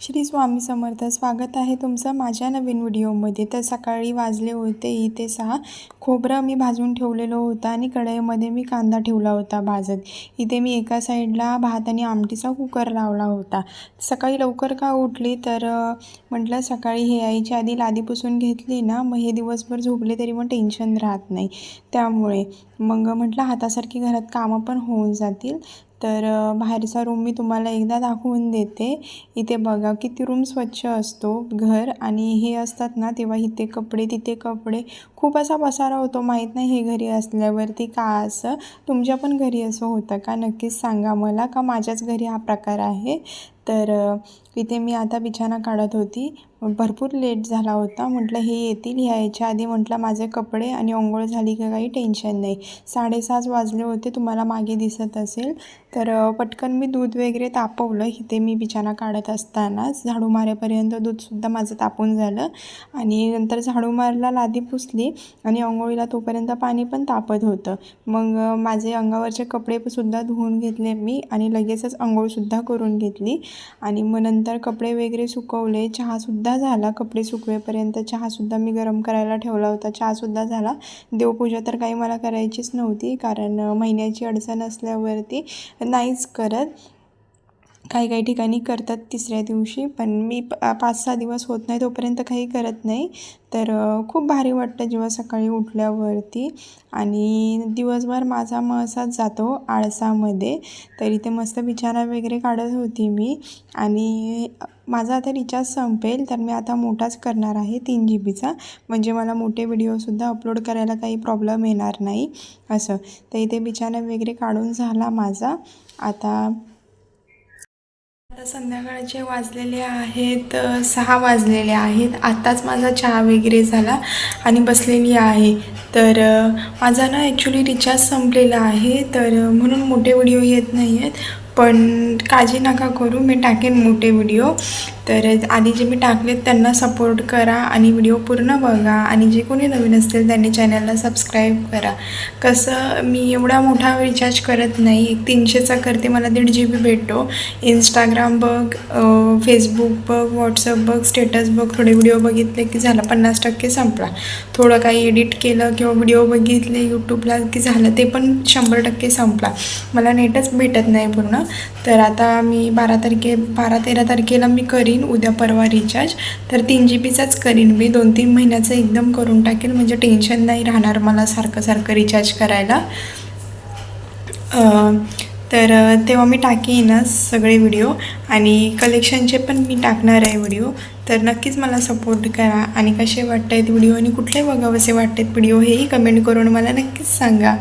श्री स्वामी समर्थ स्वागत आहे तुमचं माझ्या नवीन व्हिडिओमध्ये. तर सकाळी वाजले होते इथे सहा. खोबरं मी भाजून ठेवलेलं होतं आणि कढईमध्ये मी कांदा ठेवला होता भाजत. इथे मी एका साईडला भात आणि आमटीचा कुकर लावला होता. सकाळी लवकर का उठली? तर म्हटलं सकाळी हे आईच्या आधी लादी पुसून घेतली ना मग हे दिवसभर झोपले तरी मग टेन्शन राहत नाही. त्यामुळे मग म्हटलं हातासारखी घरात कामं पण होऊन जातील. तर बाहेरचा रूम मी तुम्हाला एकदा दाखवून देते. इथे बघा किती रूम स्वच्छ असतो घर आणि हे असतात ना तेव्हा इथे कपडे तिथे कपडे. खूप असा पसारा होतो माहीत नाही हे घरी असल्यावरती का असं. तुमच्या पण घरी असं होतं का? नक्कीच सांगा मला का माझ्याच घरी हा प्रकार आहे? तर इथे मी आता बिछाना काढत होती. भरपूर लेट झाला होता. म्हटलं हे येतील ह्या यायच्या आधी. म्हटलं माझे कपडे आणि ओंघोळ झाली का काही टेन्शन नाही. साडेसात वाजले होते तुम्हाला मागे दिसत असेल. तर पटकन मी दूध वगैरे तापवलं. इथे मी बिछाना काढत असतानाच झाडू मारेपर्यंत दूधसुद्धा माझं तापून झालं. आणि नंतर झाडू मारला लादी पुसली आणि अंघोळीला तोपर्यंत पाणी पण तापत होतं. मग माझे अंगावरचे कपडे सुद्धा धुवून घेतले मी आणि लगेचच अंघोळसुद्धा करून घेतली. आणि मग नंतर कपडे वगैरे सुकवले चहासुद्धा झाला. कपडे सुकवेपर्यंत चहासुद्धा मी गरम करायला ठेवला होता. चहासुद्धा झाला. देवपूजा तर काही मला करायचीच नव्हती. कारण महिन्याची अडचण असल्यावरती नाहीच करत. काही काही ठिकाणी करतात तिसऱ्या दिवशी पण मी प पाच सहा दिवस होत नाही तोपर्यंत काही करत नाही. तर खूप भारी वाटतं जेव्हा सकाळी उठल्यावरती. आणि दिवसभर माझा मग असाच जातो आळसामध्ये. तर इथे मस्त बिछाना वगैरे काढत होती मी. आणि माझा आता रिचार्ज संपेल तर मी आता मोठाच करणार आहे तीन जी बीचा म्हणजे मला मोठे व्हिडिओसुद्धा अपलोड करायला काही प्रॉब्लेम येणार नाही असं. तर इथे बिछाना वगैरे काढून झाला माझा. आता संध्याकाळचे वाजलेले आहेत सहा वाजलेले आहेत. आत्ताच माझा चहा वगैरे झाला आणि बसलेली आहे. तर माझा ना ॲक्च्युली रिचार्ज संपलेला आहे. तर म्हणून मोठे व्हिडिओ येत नाही आहेत पण काळजी नका करू मी टाकेन मोठे व्हिडिओ तर आधी जे मी टाकलेत त्यांना सपोर्ट करा आणि व्हिडिओ पूर्ण बघा. आणि जे कोणी नवीन असतील त्यांनी चॅनलला सबस्क्राईब करा. कसं मी एवढा मोठा रिचार्ज करत नाही. एक तीनशेचा करते मला दीड जी बी भेटतो. इंस्टाग्राम बघ फेसबुक बघ व्हॉट्सअप बघ स्टेटस बघ. थोडे व्हिडिओ बघितले की झालं पन्नास टक्के संपला. थोडं काही एडिट केलं किंवा व्हिडिओ बघितले यूट्यूबला की झालं ते पण शंभर टक्के संपला. मला नेटच भेटत नाही पूर्ण. तर आता मी बारा तारखे बारा तेरा तारखेला मी करीन उद्या परवा रिचार्ज तर तीन जी बीचाच करीन मी. दोन तीन महिन्याचं एकदम करून टाकेल म्हणजे टेन्शन नाही राहणार मला सारखं सारखं रिचार्ज करायला. तर तेव्हा मी टाकेनच सगळे व्हिडिओ आणि कलेक्शनचे पण मी टाकणार आहे व्हिडिओ तर नक्कीच मला सपोर्ट करा. आणि कसे वाटत आहेत व्हिडिओ आणि कुठले बघावेसे आहेत व्हिडिओ हेही कमेंट करून मला नक्कीच सांगा.